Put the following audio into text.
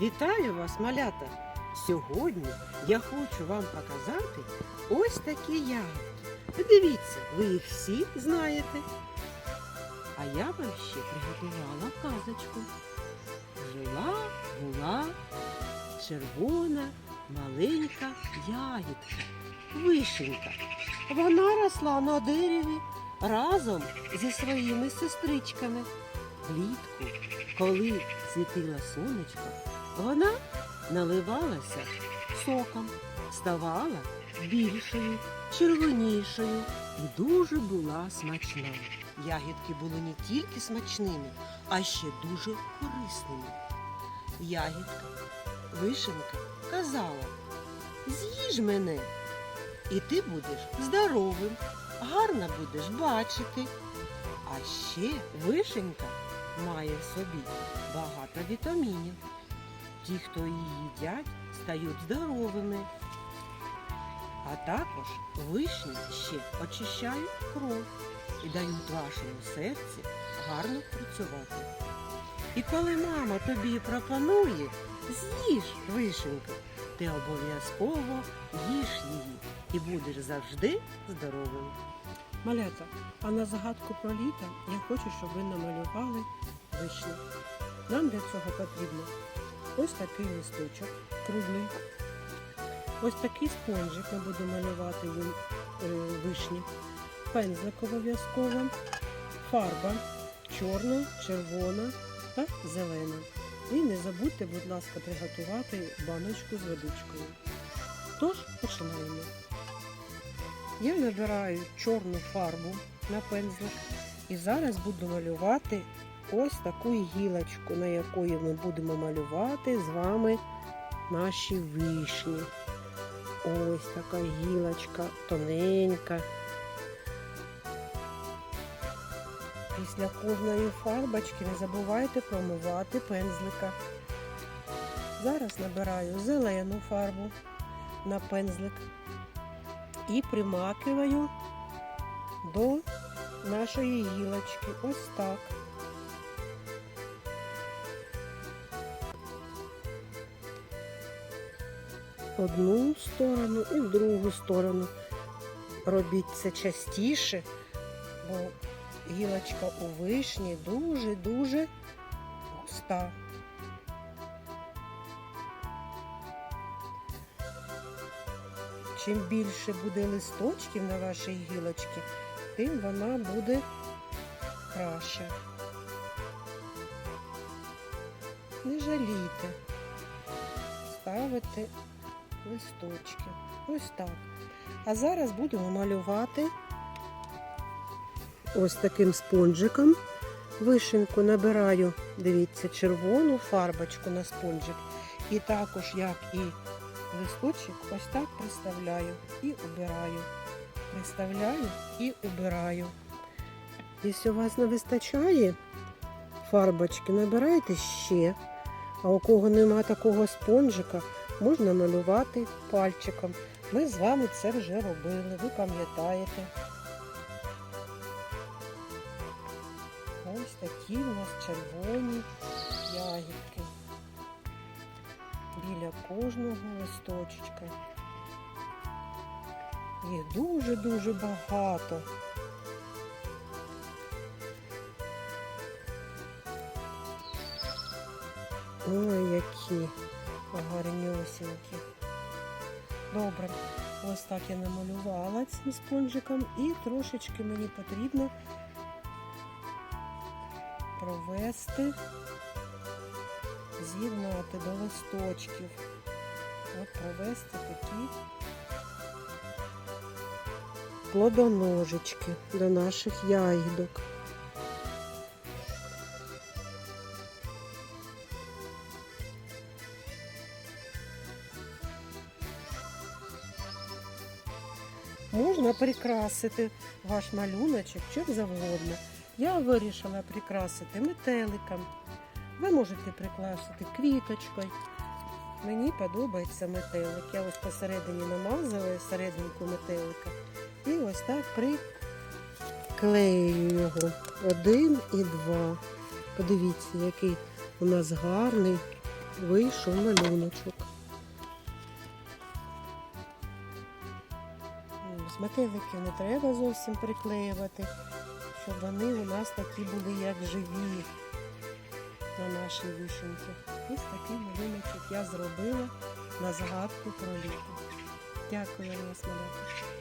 Вітаю вас, малята! Сьогодні я хочу вам показати ось такі ягодки. Подивіться, ви їх всі знаєте. А я вам ще приготувала казочку. Жила була червона маленька ягідка, вишенька. Вона росла на дереві разом зі своїми сестричками. Влітку, коли світило сонечко, вона наливалася соком, ставала більшою, червонішою і дуже була смачна. Ягідки були не тільки смачними, а ще дуже корисними. Ягідка, вишенка казала, з'їж мене, і ти будеш здоровим, гарно будеш бачити. А ще вишенька має в собі багато вітамінів. Ті, хто її їдять, стають здоровими. А також вишні ще очищають кров і дають вашому серці гарно працювати. І коли мама тобі пропонує, з'їж вишеньку, ти обов'язково їж її і будеш завжди здоровим. Малята, а на загадку про літо я хочу, щоб ви намалювали вишню. Нам для цього потрібно ось такий листочок круглий. Ось такий спонжик ми будемо малювати їм е, вишні. Пензлик обов'язково, фарба чорна, червона та зелена. І не забудьте, будь ласка, приготувати баночку з водичкою. Тож починаємо. Я набираю чорну фарбу на пензлик і зараз буду малювати ось таку гілочку, на якої ми будемо малювати з вами наші вишні. Ось така гілочка тоненька. Після кожної фарбочки не забувайте промивати пензлика. Зараз набираю зелену фарбу на пензлик і примакиваю до нашої гілочки. Ось так. Одну сторону і в другу сторону. Робіть це частіше, бо гілочка у вишні дуже-дуже густа. Чим більше буде листочків на вашій гілочці, тим вона буде краще. Не жалійте, ставити листочки. Ось так. А зараз будемо малювати ось таким спонжиком. Вишеньку набираю, дивіться, червону фарбочку на спонжик. І також, як і листочок ось так приставляю і убираю. Приставляю і убираю. Якщо у вас не вистачає фарбочки, набирайте ще. А у кого нема такого спонжика, можна малювати пальчиком. Ми з вами це вже робили, ви пам'ятаєте. Ось такі у нас червоні ягідки біля кожного листочка. Їх дуже-дуже багато. Ой, які гарнюсінькі. Добре, ось так я намалювала цим спонжиком і трошечки мені потрібно провести з'єднати до листочків. От провести такі плодоножечки до наших ягідок. Можна прикрасити ваш малюночок чим завгодно. Я вирішила прикрасити метеликом. Ви можете прикласти квіточкою. Мені подобається метелик. Я ось посередині намазала серединку метелика. І ось так приклею його. Один і два. Подивіться, який у нас гарний вийшов малюночок. З метелики не треба зовсім приклеювати, щоб вони у нас такі були, як живі на нашій вишенці. Ось такий малюночок я зробила на згадку про літо. Дякую вам, малята.